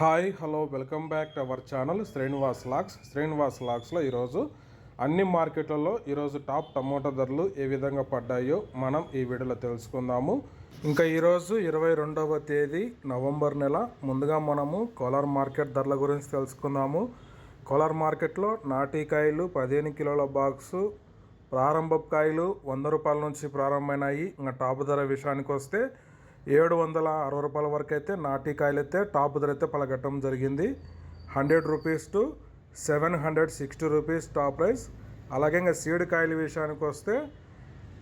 Hi hello welcome back to our channel Srinivas lakhs. Srinivas లాక్స్లో ఈరోజు అన్ని మార్కెట్లలో ఈరోజు టాప్ టమోటా ధరలు ఏ విధంగా పడ్డాయో మనం ఈ వీడియోలో తెలుసుకుందాము. ఇంకా ఈరోజు ఇరవై రెండవ తేదీ నవంబర్ నెల. ముందుగా మనము కోలార్ మార్కెట్ ధరల గురించి తెలుసుకుందాము. కోలార్ మార్కెట్లో నాటికాయలు పదిహేను కిలోల బాక్సు ప్రారంభపు కాయలు వంద రూపాయల నుంచి ప్రారంభమైనాయి. ఇంకా టాప్ ధర విషయానికి వస్తే ఏడు వందల అరవై రూపాయల వరకు అయితే నాటి కాయలు అయితే టాప్ ధర అయితే పలకట్టడం జరిగింది. Hundred rupees to seven hundred sixty rupees top price. అలాగే ఇంకా సీడ్ కాయల విషయానికి వస్తే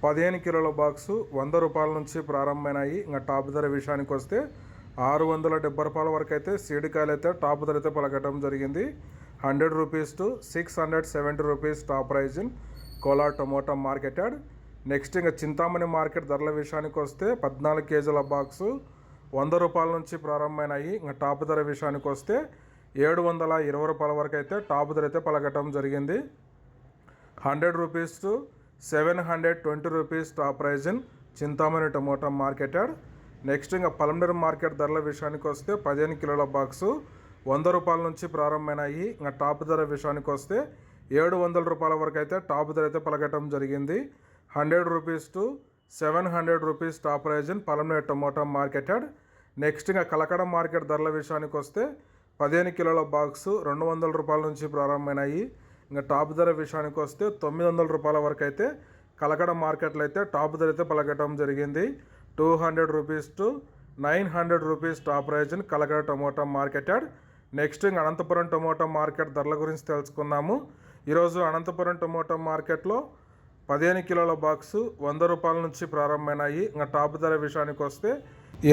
పదిహేను కిలోల బాక్సు వంద రూపాయల నుంచి ప్రారంభమైనాయి. ఇంకా టాప్ ధర విషయానికి వస్తే ఆరు వందల డెబ్బై రూపాయల వరకు అయితే సీడ్ కాయలు అయితే టాప్ ధర అయితే పలకటం జరిగింది. Hundred rupees to six hundred seventy rupees top prize in Kolar tomato market yard. Next ఇంకా చింతామణి మార్కెట్ ధరల విషయానికి వస్తే పద్నాలుగు కేజీల బాక్సు వంద రూపాయల నుంచి ప్రారంభమైనాయి. ఇంకా టాప్ ధర విషయానికి వస్తే ఏడు వందల ఇరవై రూపాయల వరకు అయితే టాప్ ధర అయితే పలకటం జరిగింది. Hundred rupees to seven hundred twenty rupees top prize in Chintamani tomato market yard. Next ఇంకా పలండర్ మార్కెట్ ధరల విషయానికి వస్తే పదిహేను కిలోల బాక్సు వంద రూపాయల నుంచి ప్రారంభమైనాయి. ఇంకా టాప్ ధర విషయానికి వస్తే ఏడు వందల రూపాయల వరకు అయితే టాప్ ధర అయితే పలకటం జరిగింది. Hundred rupees to seven hundred rupees top prize in Palamaner tomato market yard next ఇంకా కలకడ మార్కెట్ ధరల విషయానికి వస్తే పదిహేను కిలోల బాక్స్ రెండు వందల రూపాయల నుంచి ప్రారంభమైనాయి. ఇంకా టాప్ ధర విషయానికి వస్తే తొమ్మిది వందల రూపాయల వరకు అయితే కలకడ మార్కెట్లో అయితే టాప్ ధర అయితే పలకటం జరిగింది. Two hundred rupees to nine hundred rupees top prize in Kalakada tomato market yard next ఇంకా అనంతపురం టమోటా మార్కెట్ ధరల గురించి తెలుసుకుందాము. ఈరోజు అనంతపురం టమోటా మార్కెట్లో పదిహేను కిలోల బాక్సు వంద రూపాయల నుంచి ప్రారంభమైనాయి. ఇంకా టాప్ ధర విషయానికి వస్తే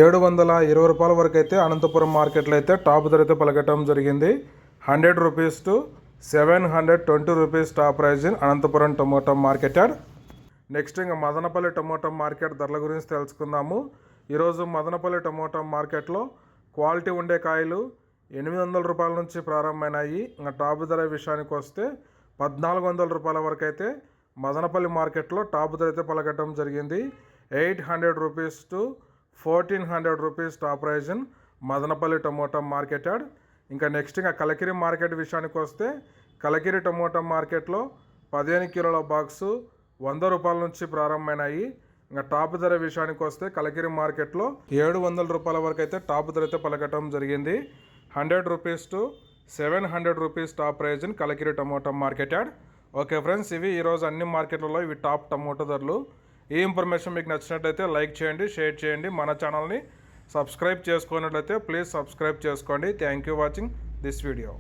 ఏడు వందల ఇరవై రూపాయల వరకు అయితే అనంతపురం మార్కెట్లో అయితే టాప్ ధర అయితే పలకటం జరిగింది. Hundred rupees to seven hundred twenty rupees top prize in Anantapuram tomato market yard next ఇంకా మదనపల్లి టమోటా మార్కెట్ ధరల గురించి తెలుసుకుందాము. ఈరోజు మదనపల్లి టమోటా మార్కెట్లో క్వాలిటీ ఉండే కాయలు ఎనిమిది వందల రూపాయల నుంచి ప్రారంభమైనాయి. ఇంకా టాప్ ధర విషయానికి వస్తే పద్నాలుగు వందల రూపాయల వరకు అయితే మదనపల్లి మార్కెట్లో టాప్ ధర అయితే పలకటం జరిగింది. Eight hundred rupees to fourteen hundred rupees top prize in Madanapalle tomato market yard ఇంకా నెక్స్ట్ ఇంకా కలకిరి మార్కెట్ విషయానికి వస్తే కలకిరి టమోటా మార్కెట్లో పదిహేను కిలోల బాక్సు వంద రూపాయల నుంచి ప్రారంభమైనాయి. ఇంకా టాప్ ధర విషయానికి వస్తే కలకిరి మార్కెట్లో ఏడు వందల రూపాయల వరకు అయితే టాప్ ధర అయితే పలకటం జరిగింది. Hundred rupees to seven hundred rupees top prize in Kalakiri tomato market yard okay friends ఇవి ఈరోజు అన్ని మార్కెట్లలో ఇవి టాప్ టమోటో ధరలు. ఈ ఇన్ఫర్మేషన్ మీకు నచ్చినట్లయితే లైక్ చేయండి షేర్ చేయండి. మన ఛానల్ని సబ్స్క్రైబ్ చేసుకున్నట్లయితే ప్లీజ్ సబ్స్క్రైబ్ చేసుకోండి. Thank you watching this video.